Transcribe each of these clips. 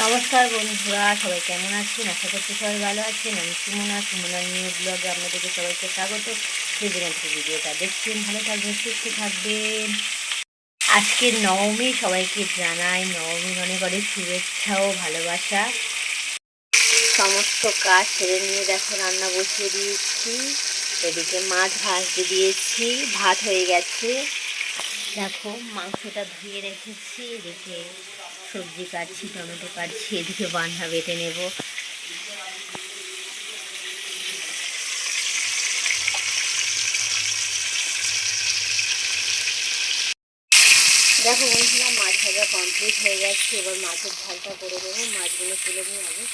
নমস্কার বন্ধুরা, সবাই কেমন আছেন? আশা করছি সবাই ভালো আছেন। আমি সুমনা, সুমনার নিউ ব্লগে আপনাদেরকে সবাইকে স্বাগত। যেখান ভিডিওটা দেখছেন, ভালো থাকবেন, সুস্থ থাকবেন। আজকে নবমী, সবাইকে জানাই নবমীর অনেক অনেক শুভেচ্ছা ও ভালোবাসা। সমস্ত কাজ সেরে নিয়ে দেখো, রান্না বসিয়ে দিয়েছি। এদিকে মাছ ভাজতে দিয়েছি, ভাত হয়ে গেছে। দেখো, মাংসটা ধুয়ে রেখেছি, এদিকে সবজি কাটছি, টমেটো কাটছি, এদিকে বান্ধা বেটে নেব। দেখো বন্ধুরা, মাছ ভাজা কমপ্লিট হয়ে গেছে, এবার মাছের ঝালটা করে দেবো মাছগুলো তুলে নিয়ে আগে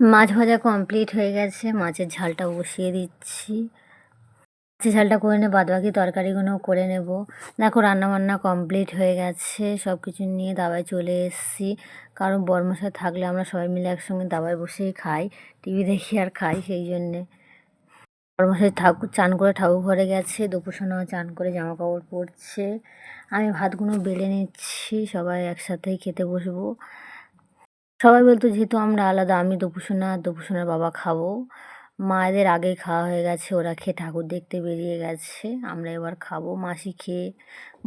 মাছ ভাজা কমপ্লিট হয়ে গেছে, মাছের ঝালটা বসিয়ে দিচ্ছি। মাছের ঝালটা করে নিয়ে বাদবাকি তরকারিগুলো করে নেব। দেখো, রান্নাবান্না কমপ্লিট হয়ে গেছে সব কিছু নিয়ে দাবায় চলে এসেছি। কারণ বর্মশাই থাকলে আমরা সবাই মিলে একসঙ্গে দাবায় বসেই খাই, টিভি দেখি আর খাই সেই জন্যে। বর্মশাই ঠাকুর চান করে ঠাকুর ঘরে গেছে দুপুরসোনাও চান করে জামা কাপড় পরছে। আমি ভাতগুলো বেলে নিচ্ছি, সবাই একসাথেই খেতে বসবো। সবাই বলতো, যেহেতু আমরা আলাদা, আমি দুপুরসোনা আর দুপুরসোনার বাবা খাব। মায়েদের আগে খাওয়া হয়ে গেছে, ওরা খেয়ে ঠাকুর দেখতে বেরিয়ে গেছে। আমরা এবার খাব মাসি খেয়ে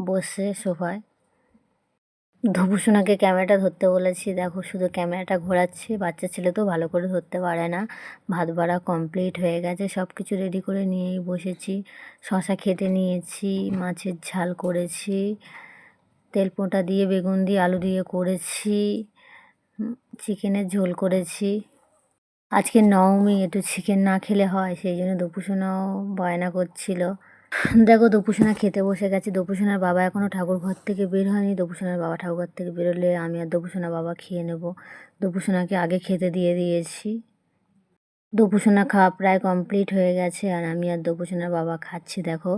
বসে সোফায়। ধুপুসোনাকে ক্যামেরাটা ধরতে বলেছি, দেখো শুধু ক্যামেরাটা ঘোরাচ্ছে, বাচ্চা ছেলে তো ভালো করে ধরতে পারে না। ভাত বাড়া কমপ্লিট হয়ে গেছে সব কিছু রেডি করে নিয়েই বসেছি। শশা খেতে নিয়েছি, মাছের ঝাল করেছি, তেল পোঁটা দিয়ে, বেগুন দিয়ে, আলু দিয়ে করেছি চিকেনের ঝোল করেছি। আজকে নবমী একটু চিকেন না খেলে হয়, সেই জন্য দুপুসোনাও বায়না করছিল। দেখো দুপুসোনা খেতে বসে গেছে। দুপুসোনার বাবা এখনও ঠাকুর ঘর থেকে বের হয়নি। দুপুসোনার বাবা ঠাকুর ঘর থেকে বেরোলে আমি আর দুপুসোনা বাবা খেয়ে নেব। দুপুসোনাকে আগে খেতে দিয়ে দিয়েছি। দুপুসোনা খাওয়া প্রায় কমপ্লিট হয়ে গেছে আর আমি আর দুপুসোনার বাবা খাচ্ছি, দেখো।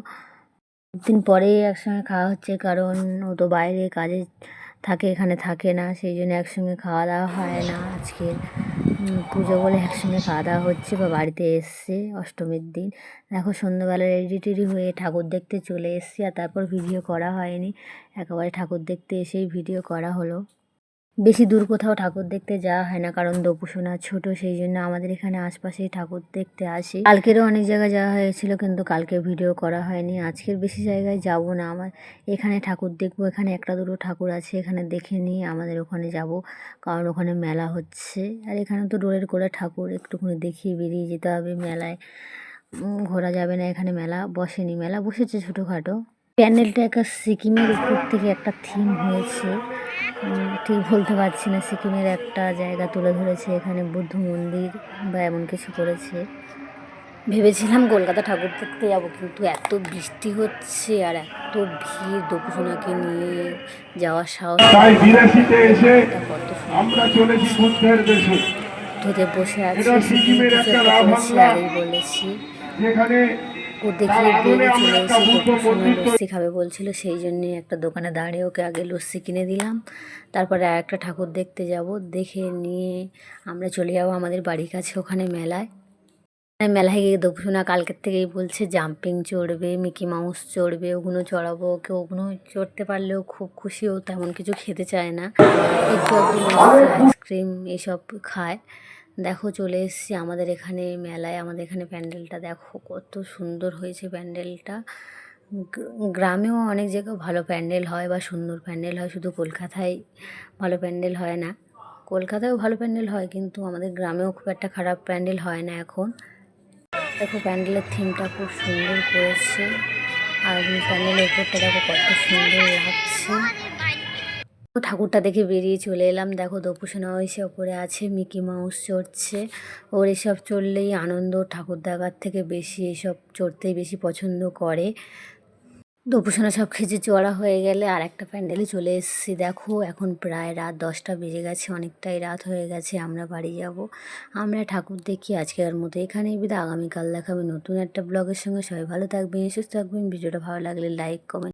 দিন পরেই একসঙ্গে খাওয়া হচ্ছে, কারণ ও তো বাইরে কাজে থাকে, এখানে থাকে না, সেই জন্য একসঙ্গে খাওয়া দাওয়া হয় না আজকে। পুজো বলে একসঙ্গে খাওয়া দাওয়া হচ্ছে বা বাড়িতে এসছে অষ্টমীর দিন। দেখো সন্ধ্যাবেলা রেডি টেডি হয়ে ঠাকুর দেখতে চলে এসছি আর তারপর ভিডিও করা হয়নি। একেবারে ঠাকুর দেখতে এসেই ভিডিও করা হলো। বেশি দূর কোথাও ঠাকুর দেখতে যাওয়া হয় না, কারণ দপুসোনা ছোট, সেই জন্য আমাদের এখানে আশপাশেই ঠাকুর দেখতে আসি। কালকেরও অনেক জায়গায় যাওয়া হয়েছিল, কিন্তু কালকে ভিডিও করা হয়নি। আজকের বেশি জায়গায় যাব না, আমার এখানে ঠাকুর দেখব, এখানে একটা দুটো ঠাকুর আছে, এখানে দেখে নিয়ে আমাদের ওখানে যাব, কারণ ওখানে মেলা হচ্ছে। আর এখানে তো ডোরের করে ঠাকুর, একটুখানি দেখিয়ে বেরিয়ে যেতে হবে মেলায়। ঘোরা যাবে না এখানে মেলা, বসেনি মেলা, বসেছে ছোটোখাটো। প্যান্ডেলটা একটা সিকিমের উপর থেকে একটা থিম হয়েছে। ঠিক বলতে পারছি না সিকিমের একটা জায়গা তুলে ধরেছে এখানে বুদ্ধ মন্দির বা এমন কিছু করেছে। ভেবেছিলাম কলকাতা ঠাকুর দেখতে যাব কিন্তু এত বৃষ্টি হচ্ছে আর এত ভিড় দপুসোনাকে নিয়ে যাওয়ার সাহস তাই কত আমরা চলেছি বুদ্ধের দেশে। ধুতে বসে আছে বলেছি রাভাংলা। বলেছি। যেখানে ও দেখিয়ে বেরিয়ে চলে এসে বুদ্ধ দপুসোনা লস্যি খাবে? বলছিল সেই জন্যে একটা দোকানে দাঁড়িয়ে ওকে আগে লস্যি কিনে দিলাম। তারপরে আর একটা ঠাকুর দেখতে যাব। দেখে নিয়ে আমরা চলে যাব আমাদের বাড়ির কাছে ওখানে মেলায়। মেলায় গিয়ে দপুসোনা কালকের থেকেই বলছে জাম্পিং চড়বে মিকি মাউস চড়বে ওগুলো চড়াবো ওকে ওগুলো চড়তে পারলেও খুব খুশি ও তেমন কিছু খেতে চায় না। একটু আইসক্রিম এইসব খায়। দেখো চলে এসেছি আমাদের এখানে মেলায়, আমাদের এখানে প্যান্ডেলটা দেখো কত সুন্দর হয়েছে প্যান্ডেলটা। গ্রামেও অনেক জায়গায় ভালো প্যান্ডেল হয় বা সুন্দর প্যান্ডেল হয়, শুধু কলকাতায় ভালো প্যান্ডেল হয় না। কলকাতায়ও ভালো প্যান্ডেল হয়, কিন্তু আমাদের গ্রামেও খুব একটা খারাপ প্যান্ডেল হয় না এখন। দেখো প্যান্ডেলের থিমটা খুব সুন্দর করেছে, আর প্যান্ডেলের উপরটা দেখো কত সুন্দর লাগছে। তো ঠাকুরটা দেখে বেরিয়ে চলে এলাম। দেখো দপুসোনাও এসে ওপরে আছে, মিকি মাউস চড়ছে। ওর এসব চড়লেই আনন্দ, ঠাকুর দেখার থেকে বেশি এসব চড়তেই বেশি পছন্দ করে। দপুসোনা সব খেজে চড়া হয়ে গেলে আর একটা প্যান্ডেলে চলে এসেছি। দেখো এখন প্রায় রাত দশটা বেজে গেছে, অনেকটাই রাত হয়ে গেছে, আমরা বাড়ি যাব। আমরা ঠাকুর দেখি, আজকের মতো এখানেই বিদা আগামীকাল দেখাবে নতুন একটা ব্লগের সঙ্গে। সবাই ভালো থাকবেন, সুস্থ থাকবেন। ভিডিওটা ভালো লাগলে লাইক কমেন্ট